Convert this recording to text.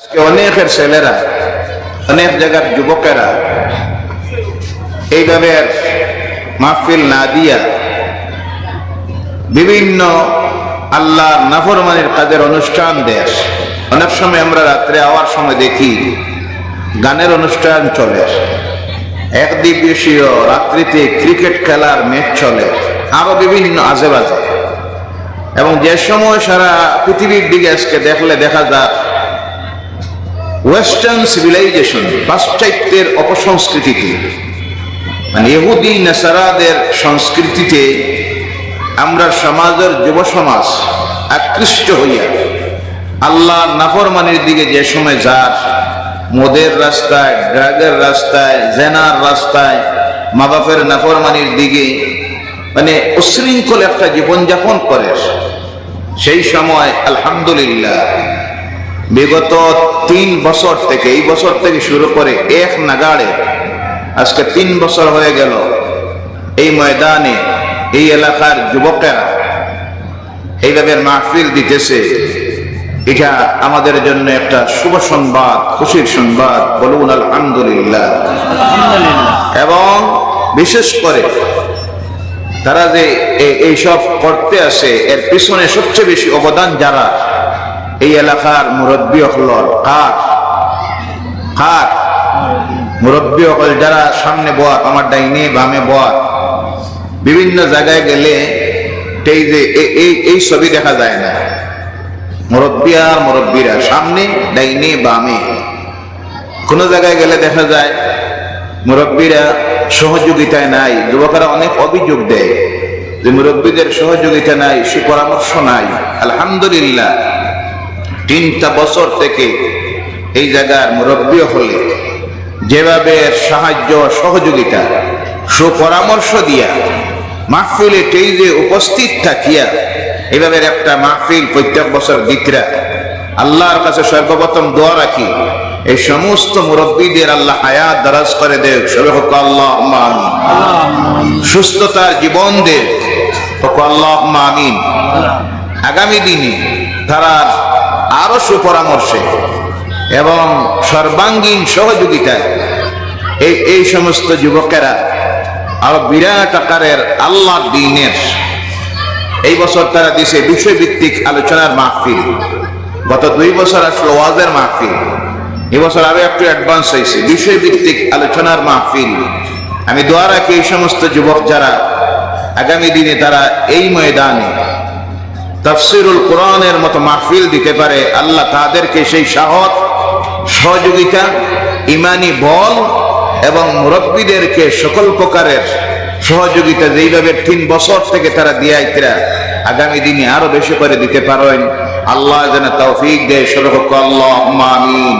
আজকে অনেকের ছেলেরা, অনেক জায়গার যুবকেরা এইভাবে মাহফিল না দিয়া বিভিন্ন আল্লাহর নাফরমানের কাজের অনুষ্ঠান দেশ। অনেক সময় আমরা রাত্রে আওয়ার সময় দেখি, গানের অনুষ্ঠান চলে। এক দিবসীয় রাত্রিতে ক্রিকেট খেলার ম্যাচ চলে, আরও বিভিন্ন আজে বাজে এবং যে সময় সারা পৃথিবীর দিকে আজকে দেখলে দেখা যায় ওয়েস্টার্ন সিভিলাইজেশন পাশ্চাত্যের অপসংস্কৃতিতে মানে ইহুদি, নেসারাদের সংস্কৃতিতে আমরা সমাজের যুব সমাজ আকৃষ্ট হইয়া আল্লাহ নাফরমানির দিকে যে সময় যার, মদের রাস্তায়, ড্রাগের রাস্তায়, জেনার রাস্তায় মা বাপের নাফরমানির দিকে মানে উশৃঙ্খল একটা জীবনযাপন করে সেই সময় আলহামদুলিল্লাহ বিগত তিন বছর থেকে এই বছর থেকে শুরু করে এক নাগাড়ে আজকে তিন বছর হয়ে গেল এই ময়দানে এই এলাকার যুবকেরা এইভাবে মাহফিল দিতেছে। এটা আমাদের জন্য একটা শুভ সংবাদ খুশির সংবাদ বলুন আলহামদুলিল্লাহ। এবং বিশেষ করে তারা যে এইসব করতে আসে এর পিছনে সবচেয়ে বেশি অবদান যারা এই এলাকার মুরব্বী হলর কার? কার? মুরব্বী হল যারা সামনে বয়াত, আমার ডাইনে বামে বয়াত। বিভিন্ন জায়গায় গেলে এই যে এই এই ছবি দেখা যায় না। মুরব্বী আর মুরব্বীরা, সামনে, ডাইনে, বামে। কোন জায়গায় গেলে দেখা যায়, মুরব্বীরা সহযোগিতায় নাই। যুবকেরা অনেক অভিযোগ দেয় যে মুরব্বীদের সহযোগিতা নাই সুপরামর্শ নাই। আলহামদুলিল্লাহ। তিনটা বছর থেকে এই জায়গার মুরব্বী হলে যেভাবে সাহায্য, সহযোগিতা, সুপরামর্শ দিয়া মাহফিলে টেইজে উপস্থিত থাকিয়া এভাবে একটা মাহফিল প্রত্যেক বছর দিকরা আল্লাহর কাছে সর্বপ্রথম দোয়া রাখি, এই সমস্ত মুরব্বীদের আল্লাহ হায়াত দারাজ করে দেব সবে হোক আল্লাহ সুস্থতার জীবন দেব হোক আল্লাহ আগামী দিনে তারা আরও সুপরামর্শে এবং সর্বাঙ্গীন সহযোগিতায় এই এই সমস্ত যুবকেরা আরও বিরাট আকারের আল্লাহ দিনের এই বছর তারা দিছে বিষয়ভিত্তিক আলোচনার মাহফিল। গত দুই বছর আসলো ওয়াজের মাহফিল। এবছর আরও একটু অ্যাডভান্স হয়েছে, বিষয়ভিত্তিক আলোচনার মাহফিল। আমি দোয়া রাখি এই সমস্ত যুবক যারা আগামী দিনে তারা এই ময়দানে তাফসিরুল কোরআনের মতো মাহফিল দিতে পারে। আল্লাহ তাদেরকে সেই সাহস, সহযোগিতা, ইমানি বল এবং মুরব্বীদেরকে সকল প্রকারের সহযোগিতা যেইভাবে তিন বছর থেকে তারা দিয়াইতরা আগামী দিনে আরও বেশি করে দিতে পারেন। আল্লাহ যেন তৌফিক দেয় সরক আল্লাহ, আমিন।